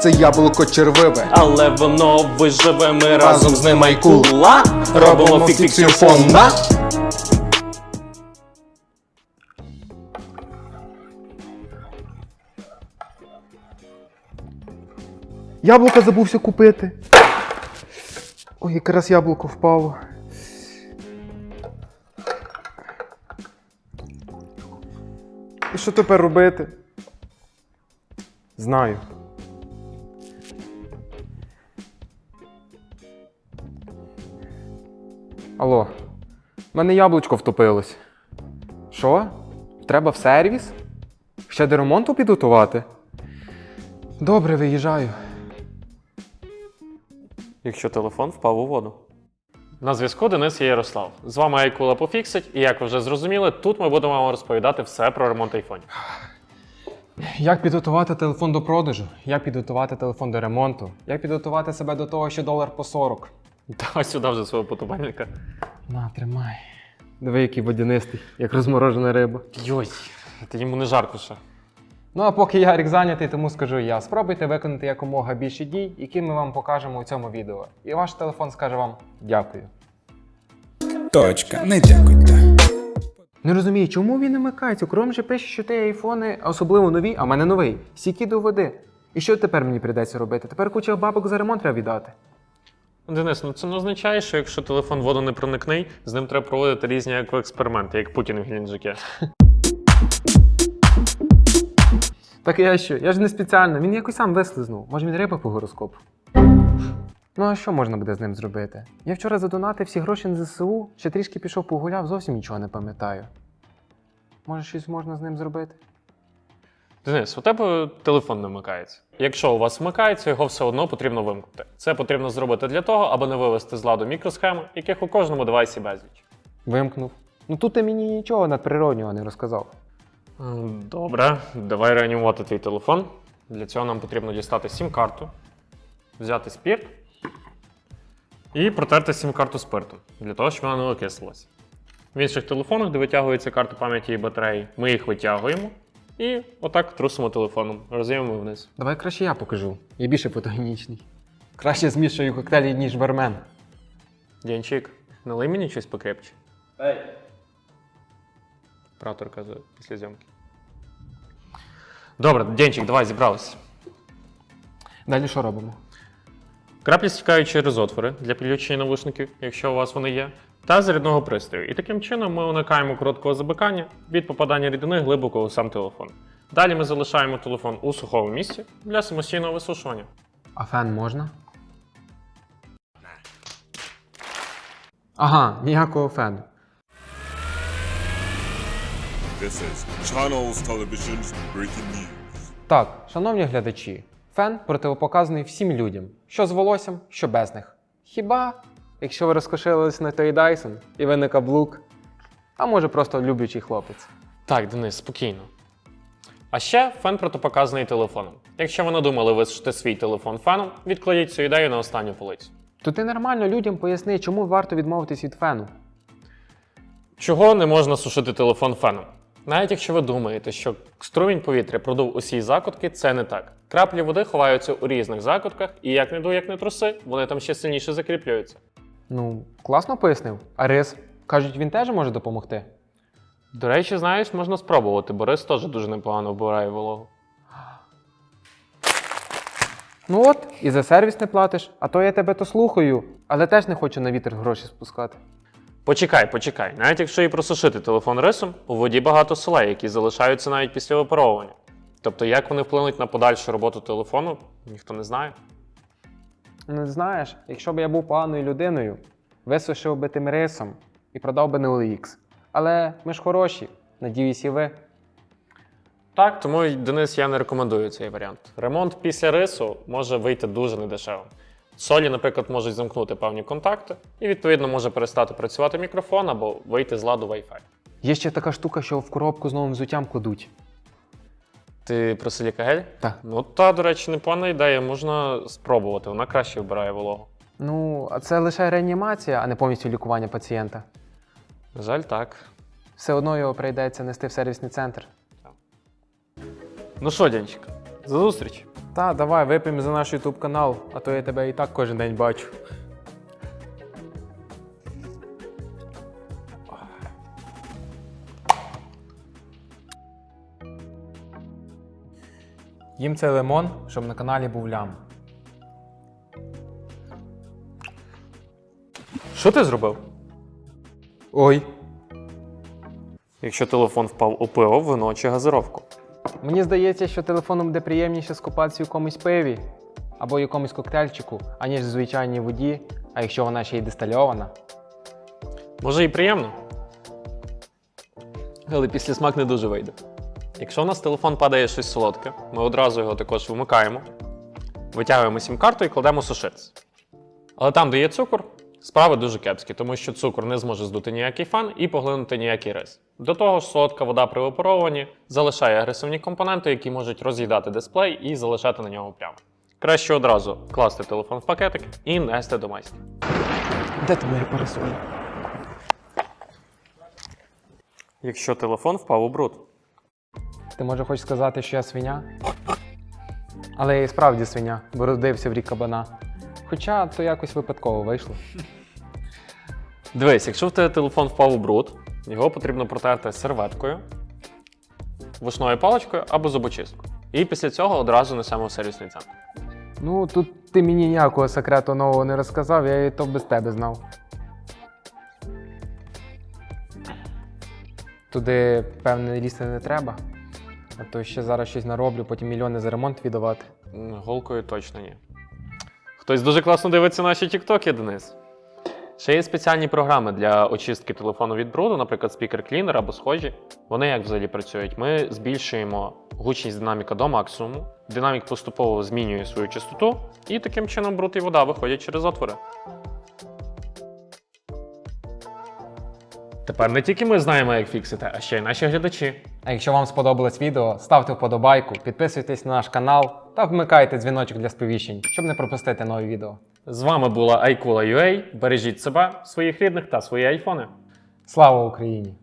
це яблуко червиве. Але воно виживе, ми разом з ним айкула. Робимо фіксію фон фонда. Яблука забувся купити. Ой, якраз яблуко впало. І що тепер робити? Знаю. Алло, в мене яблучко втопилось. Що? Треба в сервіс? Ще до ремонту підготувати? Добре, виїжджаю. Якщо телефон впав у воду. На зв'язку Денис і Ярослав. З вами Айкула Пофіксить, і як ви вже зрозуміли, тут ми будемо вам розповідати все про ремонт айфонів. Як підготувати телефон до продажу? Як підготувати телефон до ремонту? Як підготувати себе до того, що долар по 40? Давай сюди вже свого потубальника. На, тримай. Диви, який водянистий, як розморожена риба. Йой, ти йому не жарко ще. Ну а поки Ярик зайнятий, тому скажу я. Спробуйте виконати якомога більше дій, які ми вам покажемо у цьому відео. І ваш телефон скаже вам дякую. Точка, не дякуйте. Не розумію, чому він не вмикається? Кром же пише, що ти айфони, а особливо нові, а в мене новий. Стільки до води. І що тепер мені прийдеться робити? Тепер куча бабок за ремонт треба віддати. Денис, ну це не означає, що якщо телефон воду не проникний, з ним треба проводити різні екоексперименти, як Путін в Геленджике. Так я що? Я ж не спеціально, він якось сам вислизнув. Може він риба по гороскопу. Ну а що можна буде з ним зробити? Я вчора задонатив всі гроші на ЗСУ, ще трішки пішов погуляв, зовсім нічого не пам'ятаю. Може, щось можна з ним зробити? Денис, у тебе телефон не вмикається. Якщо у вас вмикається, його все одно потрібно вимкнути. Це потрібно зробити для того, аби не вивести з ладу мікросхеми, яких у кожному девайсі безліч. Вимкнув. Ну тут ти мені нічого надприроднього не розказав. Добре, давай реанімувати твій телефон. Для цього нам потрібно дістати сім-карту, взяти спірт і протерти сім-карту спиртом, для того, щоб вона не окислилася. В інших телефонах, де витягується карта пам'яті і батареї, ми їх витягуємо і отак трусимо телефоном, роз'ємимо вниз. Давай краще я покажу. Я більше фотогенічний. Краще змішую коктейлі, ніж бармен. Дянчик, налий мені щось покрепче. Ей! Оператор казує після зйомки. Добре, Денчик, давай зібралися. Далі що робимо? Краплі стікають через отвори для підключення навушників, якщо у вас вони є, та зарядного пристрою. І таким чином ми уникаємо короткого забикання від попадання рідини глибоко у сам телефон. Далі ми залишаємо телефон у сухому місці для самостійного висушування. А фен можна? Ага, ніякого фену. This is Channels Television's breaking news. Так, шановні глядачі, фен противопоказаний всім людям, що з волоссям, що без них. Хіба, якщо ви розкошились на той Dyson і ви не каблук, а може просто люблячий хлопець. Так, Денис, спокійно. А ще фен протипоказаний телефоном. Якщо ви надумали висушити свій телефон феном, відкладіть цю ідею на останню полицю. То ти нормально людям поясни, чому варто відмовитись від фену. Чого не можна сушити телефон феном? Навіть якщо ви думаєте, що струмінь повітря продув усі закутки, це не так. Краплі води ховаються у різних закутках, і як не дуй, як не труси, вони там ще сильніше закріплюються. Ну, класно пояснив. А рис? Кажуть, він теж може допомогти. До речі, знаєш, можна спробувати, бо рис теж дуже непогано вбирає вологу. Ну от, і за сервіс не платиш, а то я тебе то слухаю, але теж не хочу на вітер гроші спускати. Почекай, почекай. Навіть якщо і просушити телефон рисом, у воді багато солей, які залишаються навіть після випаровування. Тобто, як вони вплинуть на подальшу роботу телефону, ніхто не знає. Не знаєш, якщо б я був поганою людиною, висушив би тим рисом і продав би на OLX. Але ми ж хороші, надіюсь, і ви. Так, тому Денис, я не рекомендую цей варіант. Ремонт після рису може вийти дуже недешево. Солі, наприклад, можуть замкнути певні контакти, і відповідно може перестати працювати мікрофон або вийти з ладу Wi-Fi. Є ще така штука, що в коробку з новим взуттям кладуть. Ти про силікагель? Так. Ну та, до речі, непогана ідея, можна спробувати, вона краще вбирає вологу. Ну, а це лише реанімація, а не повністю лікування пацієнта. На жаль, так. Все одно його прийдеться нести в сервісний центр. Ну що, Дянчик, за зустріч. Та, давай, вип'ємо за наш YouTube канал, а то я тебе і так кожен день бачу. Їм цей лимон, щоб на каналі був лям. Що ти зробив? Ой, Якщо телефон впав у пиво, вино чи газировку. мені здається, що телефоном буде приємніше скупатися в якомусь пиві або якомусь коктейльчику, аніж в звичайній воді, а якщо вона ще й дистильована. Може і приємно. Але після смак не дуже вийде. Якщо у нас телефон падає щось солодке, ми одразу його також вимикаємо, витягуємо сім-карту і кладемо сушитися. Але там, де є цукор, справи дуже кепські, тому що цукор не зможе здути ніякий фан і поглинути ніякий рис. До того ж, солодка вода при випаровуванні залишає агресивні компоненти, які можуть роз'їдати дисплей і залишати на ньому плями. Краще одразу класти телефон в пакетик і нести до майстра. Де ти мої парасолі? Якщо телефон впав у бруд. Ти може хочеш сказати, що я свиня? Але я і справді свиня, бо родився в рік кабана. Хоча то якось випадково вийшло. Дивись, якщо в тебе телефон впав у бруд, його потрібно протерти серветкою, вушною паличкою або зубочисткою. І після цього одразу несемо в сервісний центр. Ну, тут ти мені ніякого секрету нового не розказав, я і то без тебе знав. Туди, певне, лізти не треба. А то ще зараз щось нароблю, потім мільйони за ремонт віддавати. Голкою точно ні. Хтось дуже класно дивиться наші тіктоки, Денис. Ще є спеціальні програми для очистки телефону від бруду, наприклад, Speaker Cleaner або схожі. Вони як взагалі працюють? Ми збільшуємо гучність динаміка до максимуму. Динамік поступово змінює свою частоту, і таким чином бруд і вода виходять через отвори. Тепер не тільки ми знаємо, як фіксити, а ще й наші глядачі. А якщо вам сподобалось відео, ставте вподобайку, підписуйтесь на наш канал та вмикайте дзвіночок для сповіщень, щоб не пропустити нові відео. З вами була iCoola.ua. Бережіть себе, своїх рідних та свої айфони. Слава Україні!